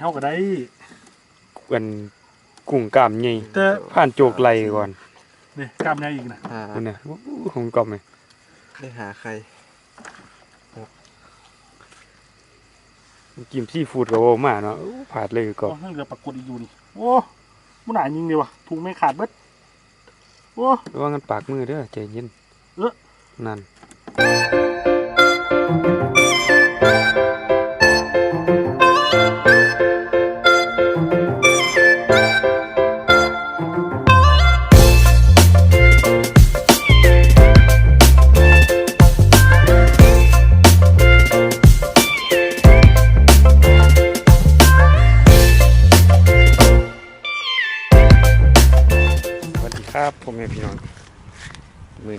เฮาก็ได้กันกุ้งกล้ามใหญ่แต่ผ่านโจกไหลก่อนนี่กล้ามใหญ่อีกนะหาคุณน่ะอู้ของกล้อมเลยได้หาใครกินซีฟู้ดก็บ่มาเนาะอู้ผาดเลยก็โอ้ยังเหลือปรากฏอีกอยู่นี่โอ้มันหนายิงเลยวะถุงไม่ขาดเบิดโอ้ ระวังกันปากมือเด้อใจเย็นเอ๊ะนั่น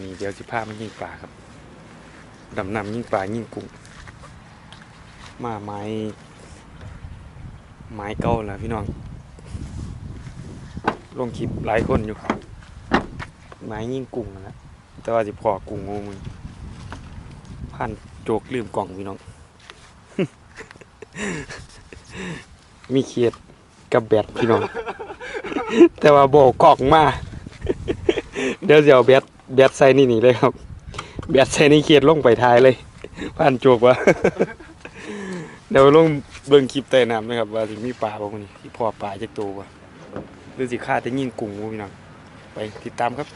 นี้เดี๋ยวสิพามายิงปลาครับดำน้ำยิงปลายิงกุ้งมาไม้ไม้เก่าแล้วพี่น้องลงคลิปหลายคนอยู่ไม้ยิงกุ้งนั่นแหละแต่ว่าสิพอกุ้งโง่มึงพันโจกลืมกล่องพี่น้อง มีเขียดกับแบตพี่น้อง แต่ว่าโบกกล่องมา เดี๋ยวจะเอาแบต แบดใส่นี่นี่เลยครับ แบดใส่นี่เขียดลงไปท้ายเลยผ่านจบวะเดี๋ยวลงเบิ่งคลิปใต้น้ำนะครับ ว่าสิมีปลาบ่มื้อนี้ที่พอปลาจักตัวบ่หรือสิฆ่าแต่ยิงกุ้งบ่พี่น้องไปติดตามครับ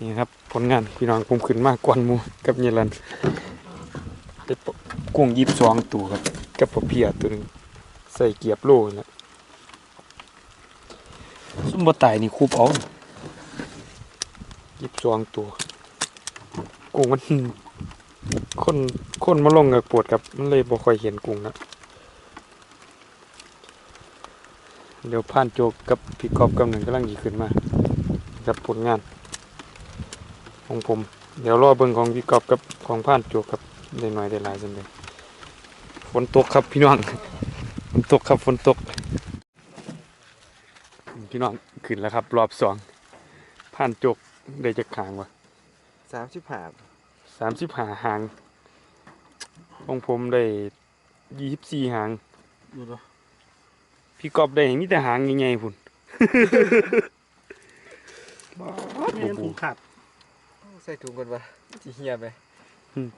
นี่ครับผลงานพี่น้องผมขึ้นมากกวนมูกับเยลันได้ปะกุ้งยีิบสองตัวครับ กับปลาเพียตัวหนึงใส่เกียบโลนี่แล้วซุ่มบ่ตายนี่คูบเอายีิบสองตัวกุ้งมันคนคนมาลงกับปวดครับมันเลยบ่ค่อยเห็นกุ้งนะ เดี๋ยวผ่านโจกกับพี่กอบกำหนึ่งกำลังยีขึ้นมากับผลงาน ของผม เดี๋ยวรอเบิ่งของพี่กอบกับของผ่านโจกครับได้หน่อยได้หลายจังเลยฝนตกครับพี่น้องฝนตกครับฝนตก พี่น้องขึ้นแล้วครับ รอบสองผ่านโจกได้จะขางวะสามสิบห้าสามสิบหาหางของผมได้ยี่สิบสี่หางดูดู พี่กอบได้มีแต่หางใหญ่ๆพุ่นไม่เห็นถุงขาดใส่ถุงกันปะจีเฮียไหมอืม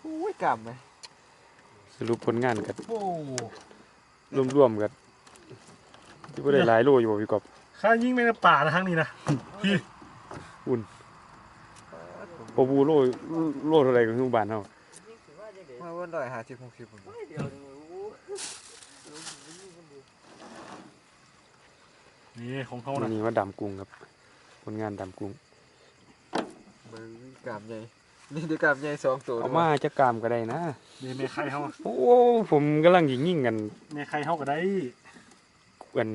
โอ้ยกำไหมสรุปผลงานกันโอ้รวมๆกันที่บ่ได้หลายโลอยู่บ่พี่กอบข้ายิงไปในป่านะครั้งนี้นะพี่ปบูโลโลเท่าไหร่ของทุกบ้านเฮามาวันร้อยห้าสิบหกสิบผม นี่ของเขามื้นะอนี้ว่าดำกุ้งครับผลงานดำกุ้งเบิ้งกำใหญ่นี่ได้กำใหญ่สองตัวเอามาจะกามก็ได้นะนี่เมไข่เขาอะโอ้ผมกำลังยิงยิงกันเมไข่เขาก็ได้กัน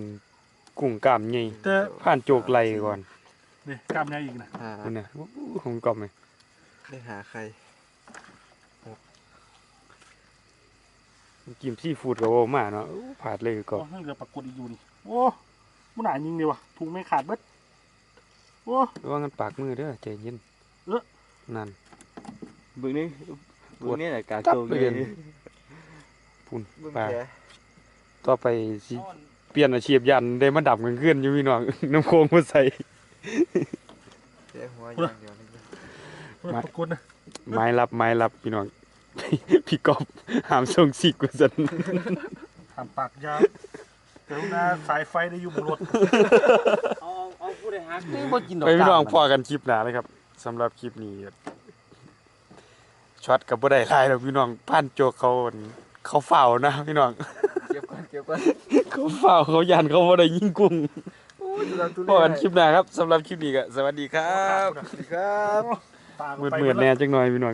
กุ้งกามใหญ่แต่ผ่านโจกไหลก่อนนี่กล้ามใหญ่อีกนะหานั่นน่ะโอ้ของกอบไหมได้หาใครกินซีฟู้ดก็บ่มาเนาะโอ้ผาดเลยก็โอ้ยเหลือปรากฏอีกอยู่นี่โอ้ มันหนายิงเลยวะถุงไม่ขาดเบิดโอ้ระวังกันปากมือเด้อใจเย็นเอ้อนั่นบึงนี่บึงนี่แหละการจับโจกไปเย็เรียนนพุ่นเบิ้งปลาแผลต่อไปสิเปลี่ยนอาชีพยันได้มาดับกันขึ้นอยู่พี่น้องน้ำโค้งมาใส่แผลหัวอย่างเดียวนี่ปรากฏนะไม้รับไม้รับพี่น้องพี่กอบหามส่งสิกว่าซั่นทำปากยาว แต่ลูกนาสายไฟได้อยู่บนรถ เอาเอาผู้ใดฮักนี่บ่กินดอกไปพี่น้องกาบพอกันคลิปหน้าเลยครับสำหรับคลิปนี้ช็อตกับบ่ได้หลายแล้วพี่น้องพันโจกเขาอั่นเขาเฝ้านะพี่น้อง เก็บก่อนเก็บก่อนเขาเฝ้าเขายันเขาบ่ได้ยิงกุ้งโอ้ยทุลักทุพเลอกันคลิปหน้าครับสำหรับคลิปนี้ก็สวัสดีครับครับปากมืดๆแน่จังหน่อยพี่น้อง